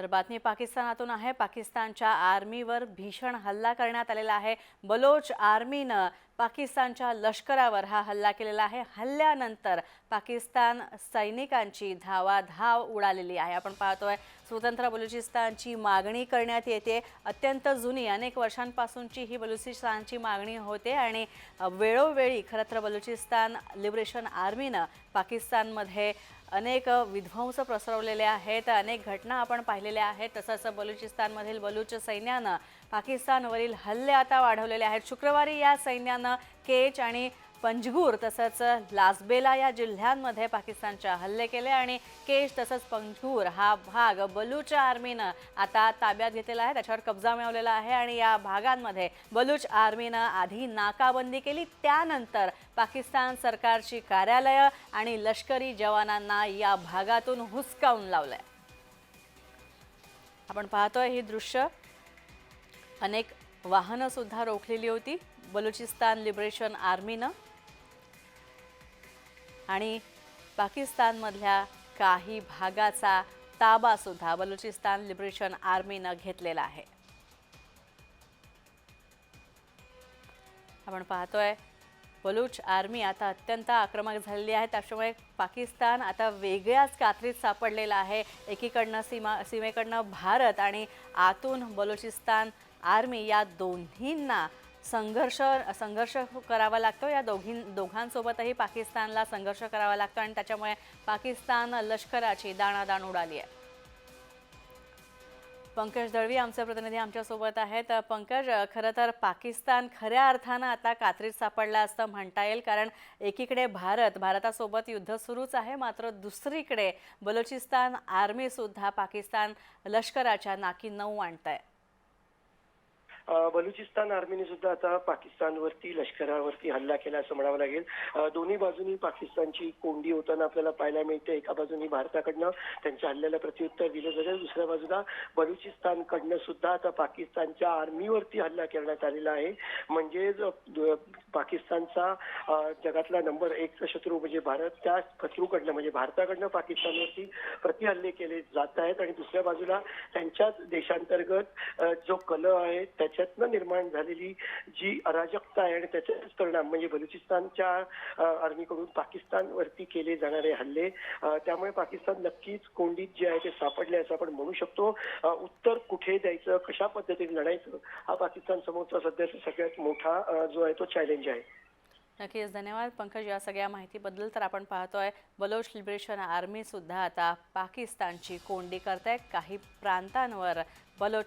तर बातमी पाकिस्तानातून आहे. पाकिस्तानच्या आर्मीवर भीषण हल्ला करण्यात आलेला आहे. बलोच आर्मीनं पाकिस्तानच्या लष्करावर हा हल्ला केलेला आहे. हल्ल्यानंतर पाकिस्तान सैनिकांची धावाधाव उडालेली आहे. आपण पाहतोय स्वतंत्र बलुचिस्तानची मागणी करण्यात येते. अत्यंत जुनी अनेक वर्षांपासूनची ही बलुचिस्तानची मागणी होते आणि वेळोवेळी खरं तर बलुचिस्तान लिबरेशन आर्मीनं पाकिस्तानमध्ये अनेक विध्वंस प्रसरवलेले आहेत. अनेक घटना आपण पाहिलेल्या आहेत. तसंच बलुचिस्तानमधील बलुच सैन्यानं पाकिस्तानवरील हल्ले आता वाढवलेले आहेत. शुक्रवारी या सैन्यानं केच आणि पंजगूर तसंच लासबेला या जिल्ह्यांमध्ये पाकिस्तानच्या हल्ले केले आणि केश तसंच पंजगूर हा भाग बलूच आर्मीनं आता ताब्यात घेतलेला आहे. त्याच्यावर कब्जा मिळवलेला आहे आणि या भागांमध्ये बलूच आर्मीनं आधी नाकाबंदी केली. त्यानंतर पाकिस्तान सरकारची कार्यालयं आणि लष्करी जवानांना या भागातून हुसकावून लावलंय. आपण पाहतोय ही दृश्य. अनेक वाहनंसुद्धा रोखलेली होती. बलुचिस्तान लिबरेशन आर्मीनं आणि पाकिस्तानमधल्या काही भागाचा ताबासुद्धा बलुचिस्तान लिबरेशन आर्मीनं घेतलेला आहे. आपण पाहतोय बलूच आर्मी आता अत्यंत आक्रमक झालेली आहे. त्याच्यामुळे पाकिस्तान आता वेगळ्याच कात्रीत सापडलेला आहे. एकीकडनं सीमा सीमेकडनं भारत आणि आतून बलुचिस्तान आर्मी या दोन्हींना संघर्ष संघर्ष करावा लागतो. या दोघीं दोघांसोबतही पाकिस्तानला संघर्ष करावा लागतो आणि त्याच्यामुळे पाकिस्तान लष्कराची दाणादाण उडाली आहे. पंकज दळवी आमचे प्रतिनिधी आमच्यासोबत आहेत. पंकज खरं तर पाकिस्तान खऱ्या अर्थानं आता कात्रीत सापडला असतं म्हणता येईल कारण एकीकडे भारत भारतासोबत युद्ध सुरूच आहे मात्र दुसरीकडे बलुचिस्तान आर्मीसुद्धा पाकिस्तान लष्कराच्या नाकी नऊ आणत आहे बलुचिस्तान आर्मीने सुद्धा आता पाकिस्तानवरती लष्करावरती हल्ला केला असं म्हणावं लागेल. दोन्ही बाजूनी पाकिस्तानची कोंडी होताना आपल्याला पाहायला मिळते. एका बाजूनी भारताकडनं त्यांच्या हल्ल्याला प्रत्युत्तर दिलं जातं दुसऱ्या बाजूला बलुचिस्तानकडनं सुद्धा आता पाकिस्तानच्या आर्मीवरती हल्ला करण्यात आलेला आहे. म्हणजे पाकिस्तानचा जगातला नंबर एकचा शत्रू म्हणजे भारत. त्या शत्रूकडनं म्हणजे भारताकडनं पाकिस्तानवरती प्रतिहल्ले केले जात आहेत आणि दुसऱ्या बाजूला त्यांच्याच देशांतर्गत जो कल आहे त्याच्यातनं निर्माण झालेली जी अराजकता आहे आणि त्याच्याच परिणाम म्हणजे बलुचिस्तानच्या आर्मीकडून पाकिस्तानवरती केले जाणारे हल्ले त्यामुळे पाकिस्तान नक्कीच कोंडीत जे आहे ते सापडले असं आपण म्हणू शकतो. उत्तर कुठे द्यायचं कशा पद्धतीने लढायचं हा पाकिस्तान समोरचा सध्याचा सगळ्यात मोठा जो आहे तो चॅलेंज आहे नक्कीच धन्यवाद पंकज या सगळ्या माहितीबद्दल तर आपण पाहतोय. बलोच लिबरेशन आर्मी सुद्धा आता पाकिस्तानची कोंडी करताय. काही प्रांतांवर बलोच